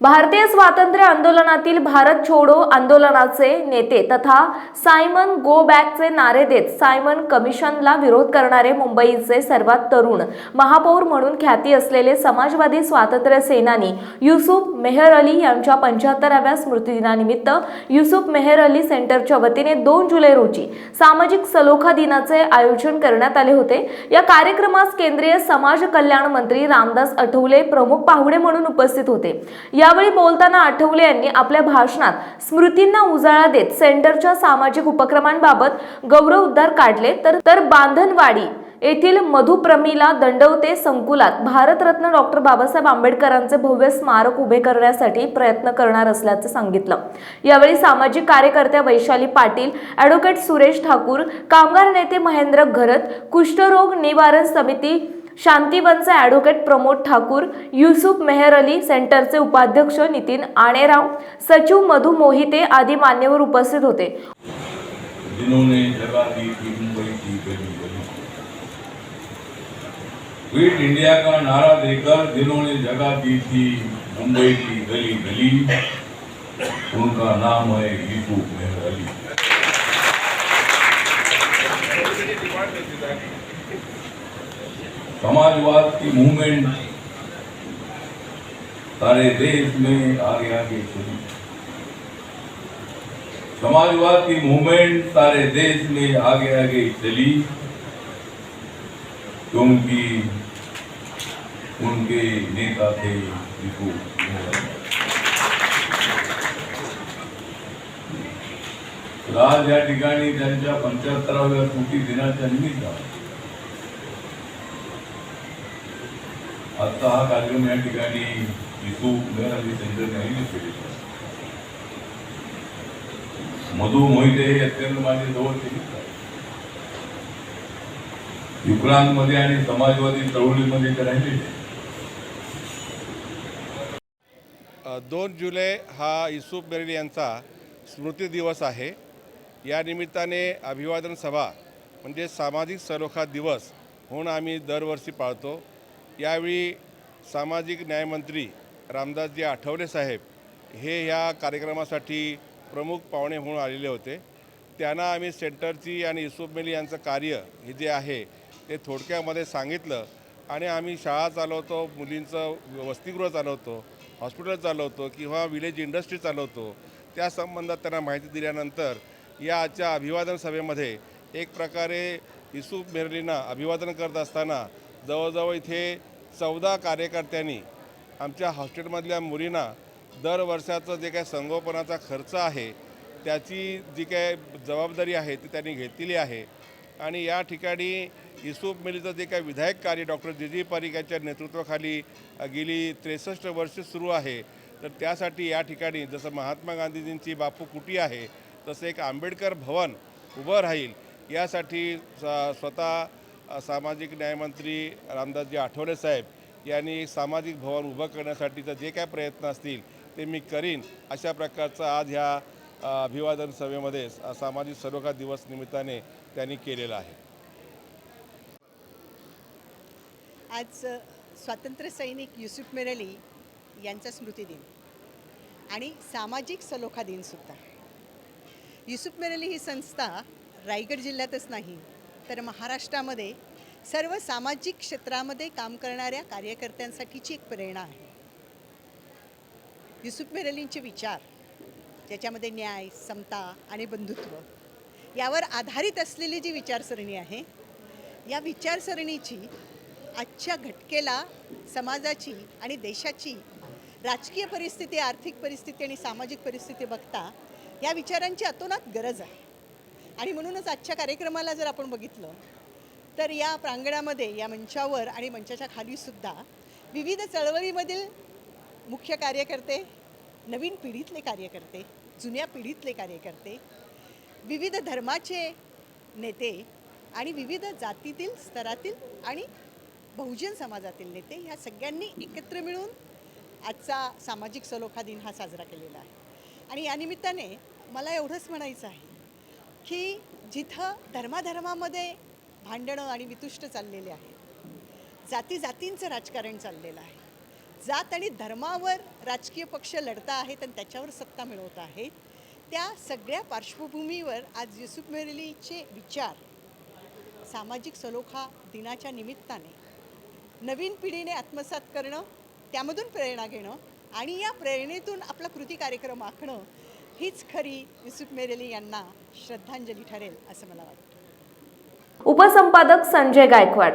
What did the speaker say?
भारतीय स्वातंत्र्य आंदोलनातील भारत छोडो आंदोलनाचे नेते तथा सायमन गो बॅकचे नारे देत सायमन कमिशनला विरोध करणारे मुंबईचे सर्वात तरुण महापौर म्हणून ख्याती असलेले समाजवादी स्वातंत्र्य सेनानी युसुफ मेहर अली यांच्या पंच्याहत्तराव्या स्मृतिदिनानिमित्त युसुफ मेहर अली सेंटरच्या वतीने दोन जुलै रोजी सामाजिक सलोखा दिनाचे आयोजन करण्यात आले होते. या कार्यक्रमास केंद्रीय समाज कल्याण मंत्री रामदास आठवले प्रमुख पाहुणे म्हणून उपस्थित होते. यावेळी बोलताना आठवले यांनी आपल्या भाषणात स्मृतींना उजाळा देत सेंटरच्या सामाजिक उपक्रमांबाबत गौरव उद्गार काढले. तर तर बांधनवाडी येथील मधुप्रमीला दंडवते संकुलात. भारतरत्न डॉक्टर बाबासाहेब आंबेडकरांचे भव्य स्मारक उभे करण्यासाठी प्रयत्न करणार असल्याचं सांगितलं. यावेळी सामाजिक कार्यकर्त्या वैशाली पाटील ॲडव्होकेट सुरेश ठाकूर कामगार नेते महेंद्र घरत कुष्ठरोग निवारण समिती शांतीवनचे ॲडव्होकेट प्रमोद ठाकूर युसुफ मेहर अली सेंटरचे उपाध्यक्ष नितीन आणेराव सचिव मधु मोहिते आदी मान्यवर उपस्थित होते. क्विट इंडिया का नारा देकर जिन्होंने जगह दी थी, मुंबई की गली गली, उनका नाम है यूसुफ मेहर अली। समाजवाद की मूवमेंट सारे देश में आगे आगे चली। समाजवाद की मूवमेंट सारे देश में आगे आगे चली, क्योंकि उनके नेता थे यूसुफ मेहर आज या ठिकाणी त्यांच्या पंच्याहत्तराव्या स्मृती दिनाच्या निमित्त आजचा हा कार्यक्रम या ठिकाणी युसुफ मेहर अली सेंटरने मधु मोहिते हे अत्यंत माझे जवळचे मित्र युक्रांतमध्ये आणि समाजवादी चळवळीमध्ये ते राहिलेले आहेत. अ, दोन जुलै हा युसुफ मेहरी यांचा स्मृती दिवस आहे. या निमित्ताने अभिवादन सभा म्हणजे सामाजिक सलोखा दिवस म्हणून आम्ही दरवर्षी पाळतो. यावेळी सामाजिक न्यायमंत्री रामदासजी आठवले साहेब हे ह्या कार्यक्रमासाठी प्रमुख पाहुणे म्हणून आलेले होते. त्यांना आम्ही सेंटरची आणि युसुफ मेली यांचं कार्य हे जे आहे ते थोडक्यामध्ये सांगितलं आणि आम्ही शाळा चालवतो मुलींचं वसतिगृह चालवतो. हॉस्पिटल चालवतो किंवा विलेज इंडस्ट्री चालवतो त्या संबंधात त्यांना माहिती दिल्यानंतर या आजच्या अभिवादन सभेमध्ये एक प्रकारे युसुफ मेरलींना अभिवादन करत असताना जवळजवळ इथे चौदा कार्यकर्त्यांनी आमच्या हॉस्टेलमधल्या मुलींना दर वर्षाचं जे काय संगोपनाचा खर्च आहे त्याची जी काय जबाबदारी आहे ती त्यांनी घेतलेली आहे. आणि या ठिकाणी इसोप मेलीचं जे काय विधायक कार्य डॉक्टर जे जी पारिक यांच्या नेतृत्वाखाली गेली त्रेसष्ट वर्ष सुरू आहे. तर त्यासाठी या ठिकाणी जसं महात्मा गांधीजींची बापू कुटी आहे तसं एक आंबेडकर भवन उभं राहील. यासाठी स- स्वतः सामाजिक न्यायमंत्री रामदासजी आठवले साहेब यांनी सामाजिक भवन उभं करण्यासाठीचं जे काय प्रयत्न असतील ते मी करीन. अशा प्रकारचं आज ह्या अभिवादन सभेमध्ये स- सामाजिक सरोकार दिवस निमित्ताने त्यांनी केलेलं आहे. आज स्वातंत्र्यसैनिक स्वातंत्र्य सैनिक युसुफ मेरली यांचा स्मृतिदिन आणि सामाजिक सलोखा दिनसुद्धा युसुफ मेरली ही संस्था रायगड जिल्ह्यातच नाही तर महाराष्ट्रामध्ये सर्व सामाजिक क्षेत्रामध्ये काम करणाऱ्या कार्यकर्त्यांसाठीची एक प्रेरणा आहे. युसुफ मेरलींचे विचार ज्याच्यामध्ये न्याय समता आणि बंधुत्व यावर आधारित असलेली जी विचारसरणी आहे या विचारसरणीची आजच्या घटकेला समाजाची आणि देशाची राजकीय परिस्थिती आर्थिक परिस्थिती आणि सामाजिक परिस्थिती बघता या विचारांची अतोनात गरज आहे. आणि म्हणूनच आजच्या कार्यक्रमाला जर आपण बघितलं तर या प्रांगणामध्ये या मंचावर आणि मंचाच्या खालीसुद्धा विविध चळवळीमधील मुख्य कार्यकर्ते नवीन पिढीतले कार्यकर्ते जुन्या पिढीतले कार्यकर्ते विविध धर्माचे नेते आणि विविध जातीतील स्तरातील आणि बहुजन समाजातील नेते ह्या सगळ्यांनी एकत्र मिळून आजचा सामाजिक सलोखा दिन हा साजरा केलेला आहे. आणि या निमित्ताने मला एवढंच म्हणायचं आहे की जिथं धर्माधर्मामध्ये भांडणं आणि वितुष्ट चाललेले आहे जाती जातींचं राजकारण चाललेलं आहे जात आणि धर्मावर राजकीय पक्ष लढता आहेत आणि त्याच्यावर सत्ता मिळवत आहेत त्या सगळ्या पार्श्वभूमीवर आज युसुफ मेरलीचे विचार सामाजिक सलोखा दिनाच्या निमित्ताने नवीन पिढीने आत्मसात करणं त्यामधून प्रेरणा घेणं आणि या प्रेरणेतून आपला कृती कार्यक्रम आखणं हीच खरी युसुफ मेरेली यांना श्रद्धांजली ठरेल असं मला वाटतं. उपसंपादक संजय गायकवाड.